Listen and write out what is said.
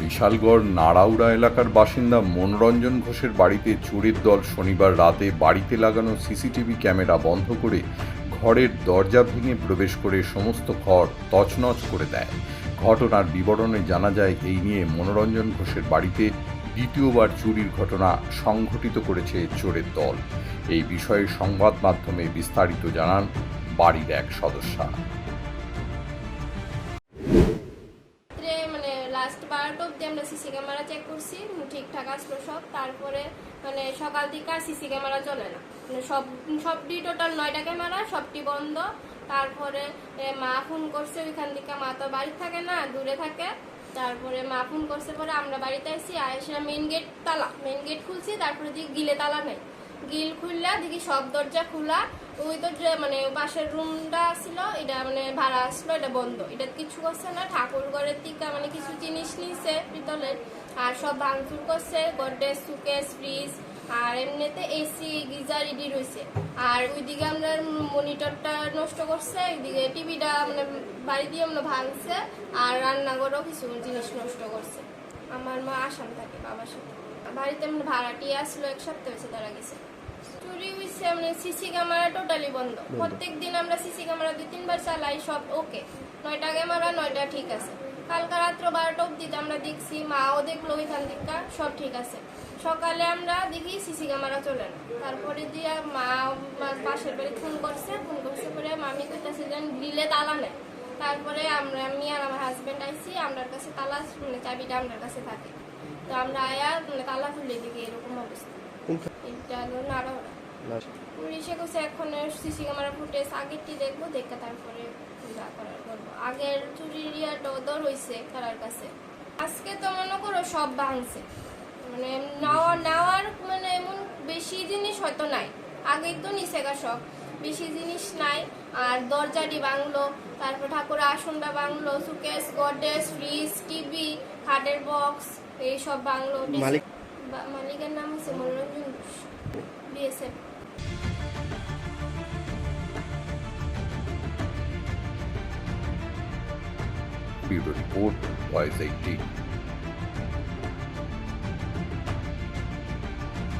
বিশালগড় নাড়াউড়া এলাকার বাসিন্দা মনোরঞ্জন ঘোষের বাড়িতে চোরের দল শনিবার রাতে বাড়িতে লাগানো সিসিটিভি ক্যামেরা বন্ধ করে ঘরের দরজা ভেঙে প্রবেশ করে সমস্ত ঘর তছনছ করে দেয়। ঘটনার বিবরণে জানা যায়, এই নিয়ে মনোরঞ্জন ঘোষের বাড়িতে দ্বিতীয়বার চুরির ঘটনা সংঘটিত করেছে চোরের দল। এই বিষয়ে সংবাদ মাধ্যমে বিস্তারিত জানান বাড়ির এক সদস্যা। লাস্ট বারোটা অব্দি আমরা সিসি ক্যামেরা চেক করছি ঠিকঠাক আসলো সব। তারপরে মানে সকাল থেকে আর সিসি ক্যামেরা চলে না। মানে সব, সবটি টোটাল নয়টা ক্যামেরা সবটি বন্ধ। তারপরে মা ফোন করছে, ওইখান থেকে মা তো বাড়ি থাকে না, দূরে থাকে। তারপরে মা ফোন করছে পরে আমরা বাড়িতে আসি আয়সা মেন গেট তালা মেন গেট খুলছি, তারপরে দেখি গিলে তালা নেই। গিল খুললা, দেখি সব দরজা খোলা। ওই দরজা মানে পাশের রুমটা ছিল, এটা মানে ভাড়া আসলো এটা বন্ধ। এটা কিছু করছে না, ঠাকুর ঘরের টিকা মানে কিছু জিনিস নিছে পিতলের। আর সব ভাঙচুর করছে, গডরেজ, সুকেস, ফ্রিজ, আর এমনিতে এসি গিজার ইডি রয়েছে। আর ওইদিকে আমরা মনিটরটা নষ্ট করছে, ওইদিকে টিভিটা মানে বাড়ি দিয়ে আমরা ভাঙছে, আর রান্নাঘরও কিছু জিনিস নষ্ট করছে। আমার মা আসাম থাকে বাবার সাথে। বাড়িতে আমরা ভাড়াটিয়ে আসলো এক সপ্তাহ হয়েছে তারা গেছে। মানে সিসি ক্যামেরা টোটালি বন্ধ। প্রত্যেক দিন আমরা সিসি ক্যামেরা দুই তিনবার চালাই সব ওকে নয়টা ক্যামেরা নয়টা ঠিক আছে। কালকা রাত্র বারোটা অব্দি আমরা দেখছি মাও দেখল ওইখান থেকে সব ঠিক আছে। সকালে আমরা দেখি সিসি ক্যামেরা চলে না। তারপরে দিয়ে মা পাশের বাড়ি ফোন করছে ফোন করছে পরে মামি কইতাছে যে গ্রিলে তালা নেয় তারপরে আমরা আমি আর আমার হাজবেন্ড আইছি আমার কাছে তালা মানে চাবিটা আমার কাছে থাকে। তো আমরা আয়া মানে তালা খুলে দিকে এরকম অবস্থা। এটা নাড়াওড়া পুলিশে কইছে এখন সিসি ক্যামেরা ফুটেজ আগেরটি দেখব দেখে তারপরে যা করার করব। আগের চুরির ইয়াটা ওদের হয়েছে তার কাছে। আজকে তো মনে করো সব ভাঙছে। মানে নেওয়া নেওয়ার মানে এমন বেশি জিনিস হয়তো নাই। আগেই তো নিছেগা সব। বেশি জিনিস নাই। আর দরজাটি ভাঙলো তারপর ঠাকুরের আসনটা ভাঙলো সুকেস গডেস ফ্রিজ টিভি খাটের বক্স এইসব ভাঙলো। মালিক? মালিকের নাম হচ্ছে Monoranjan BSF bureau report voice eighteen